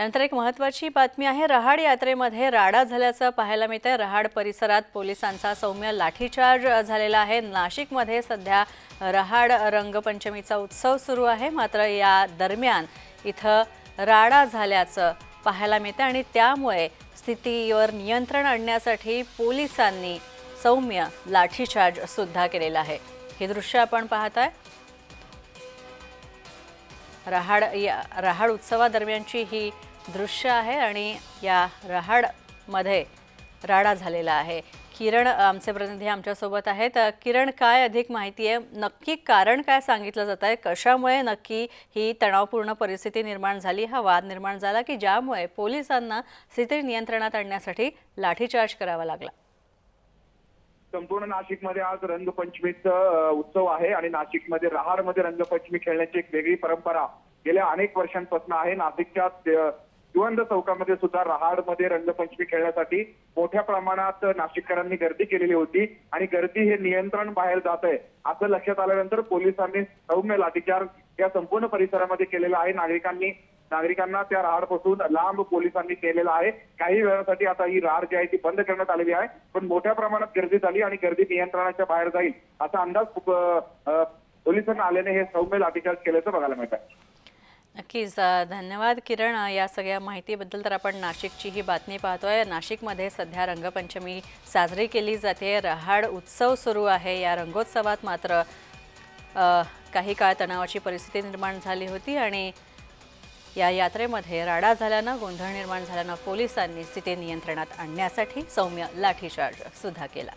त्यानंतर एक महत्त्वाची बातमी आहे. रहाड यात्रेमध्ये राडा झाल्याचं पाहायला मिळतंय. आहे रहाड परिसरात पोलिसांचा सौम्य लाठीचार्ज झालेला आहे. नाशिकमध्ये सध्या रहाड रंगपंचमीचा उत्सव सुरू आहे. मात्र या दरम्यान इथं राडा झाल्याचं पाहायला मिळतं आणि त्यामुळे स्थितीवर नियंत्रण आणण्यासाठी पोलिसांनी सौम्य लाठीचार्ज सुद्धा केलेला आहे. हे दृश्य आपण पाहताय. रहाड या रहाड उत्सवादरम्यानची ही दृश्य आहे आणि या रहाडमध्ये राडा झालेला आहे. किरण आमचे प्रतिनिधी आमच्यासोबत आहेत. किरण काय अधिक माहिती आहे? नक्की कारण काय सांगितलं जात आहे? कशामुळे नक्की ही तणावपूर्ण परिस्थिती निर्माण झाली? हा वाद निर्माण झाला की ज्यामुळे पोलिसांना स्थिती नियंत्रणात आणण्यासाठी लाठीचार्ज करावा लागला? संपूर्ण नाशिकमध्ये आज रंगपंचमीचा उत्सव आहे आणि नाशिकमध्ये रहाडमध्ये रंगपंचमी खेळण्याची एक वेगळी परंपरा गेल्या अनेक वर्षांपासून आहे. नाशिकच्या अ, चौकामध्ये सुद्धा रहाडमध्ये रंगपंचमी खेळण्यासाठी मोठ्या प्रमाणात नाशिककरांनी गर्दी केलेली होती आणि गर्दी हे नियंत्रण बाहेर जात आहे. असं लक्षात आल्यानंतर पोलिसांनी सौम्य लाठीचार या संपूर्ण परिसरामध्ये केलेला आहे. नागरिकांनी नागरिकांना त्या रहाडपासून लांब पोलिसांनी केलेला आहे. काही वेळासाठी आता ही राहाड जी आहे ती बंद करण्यात आलेली आहे. पण मोठ्या प्रमाणात गर्दी झाली आणि गर्दी नियंत्रणाच्या बाहेर जाईल असा अंदाज पोलिसांना आल्याने हे सौम्य लाठीचार्ज केल्याचं बघायला मिळत आहे नक्कीच. धन्यवाद किरण. या सगळ्या माहितीबद्दल तर आपण नाशिकची ही बातमी पाहतोय. नाशिकमध्ये सध्या रंगपंचमी साजरी केली जाते. रहाड उत्सव सुरू आहे. या रंगोत्सवात मात्र काही काळ तणावाची परिस्थिती निर्माण झाली होती आणि या यात्रेमध्ये राडा झाल्यानं गोंधळ निर्माण झाल्यानं पोलिसांनी स्थिती नियंत्रणात आणण्यासाठी सौम्य लाठीचार्ज सुद्धा केला.